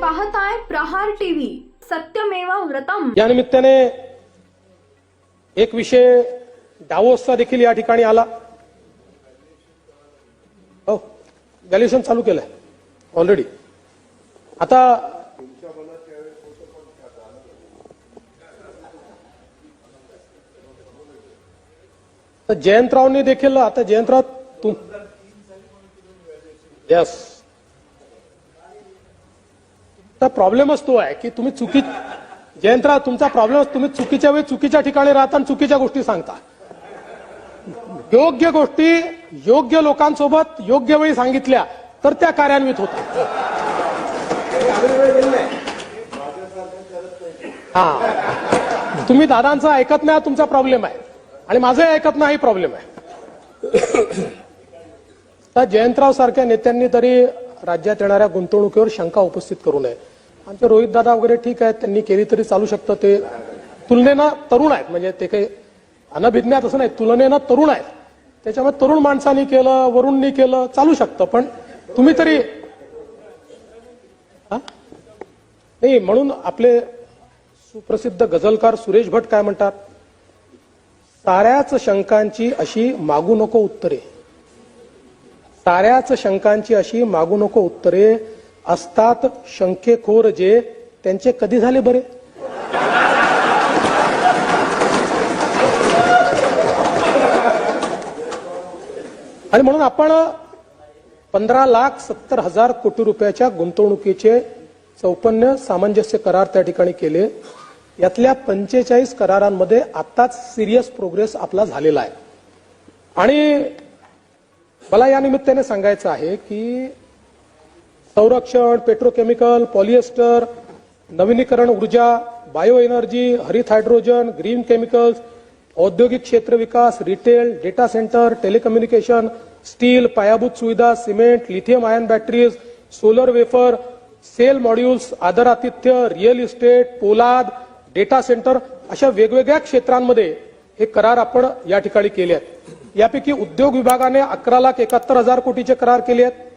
पाहताय प्रहार टीव्ही सत्यमेव व्रतम. या निमित्ताने एक विषय डावोसचा देखील या ठिकाणी आला. हो ग्रॅज्युएशन चालू केलंय ऑलरेडी आता जयंतरावनी देखील आता जयंतराव तुम यस तर प्रॉब्लेमच तो आहे की तुम्ही चुकी जयंतराव तुमचा प्रॉब्लेम तुम्ही चुकीच्या वेळी चुकीच्या ठिकाणी राहता आणि चुकीच्या गोष्टी सांगता. योग्य गोष्टी योग्य लोकांसोबत योग्य वेळी सांगितल्या तर त्या कार्यान्वित होतात. हा. तुम्ही दादांचं ऐकत नाही तुमचा प्रॉब्लेम आहे. आणि माझंही ऐकत नाही प्रॉब्लेम आहे. तर जयंतराव सारख्या नेत्यांनी तरी राज्यात येणाऱ्या गुंतवणुकीवर शंका उपस्थित करू नये. आमचे रोहित दादा वगैरे ठीक आहेत त्यांनी केली तरी चालू शकतं. ते तुलनेनं तरुण आहेत. म्हणजे ते काही अनभिज्ञात असं नाही तुलनेनं तरुण आहेत. त्याच्यामुळे तरुण माणसांनी केलं वरुणनी केलं चालू शकतं. पण तुम्ही तरी हा? नाही म्हणून आपले सुप्रसिद्ध गझलकार सुरेश भट काय म्हणतात? साऱ्याच शंकांची अशी मागू नको उत्तरे. साऱ्याच शंकांची अशी मागू नको उत्तरे. असतात शंकेखोर जे त्यांचे कधी झाले बरे? आणि म्हणून आपण पंधरा लाख सत्तर हजार कोटी रुपयाच्या गुंतवणुकीचे चौपन्न सामंजस्य करार त्या ठिकाणी केले. यातल्या पंचेचाळीस करारांमध्ये आत्ताच सिरियस प्रोग्रेस आपला झालेला आहे. आणि मला या निमित्ताने सांगायचं आहे की संरक्षण पेट्रोकेमिकल पॉलिएस्टर नवीनीकरण ऊर्जा बायो एनर्जी हरित हायड्रोजन ग्रीन केमिकल्स औद्योगिक क्षेत्र विकास retail data centre telecommunication steel पायाभूत सुविधा cement lithium ion batteries solar wafer cell modules आदर आतिथ्य रिअल इस्टेट पोलाद डेटा सेंटर अशा वेगवेगळ्या क्षेत्रांमध्ये हे करार आपण या ठिकाणी केले आहेत यापैकी उद्योग विभागाने अकरा लाख एकाहत्तर हजार कोटीचे करार केले आहेत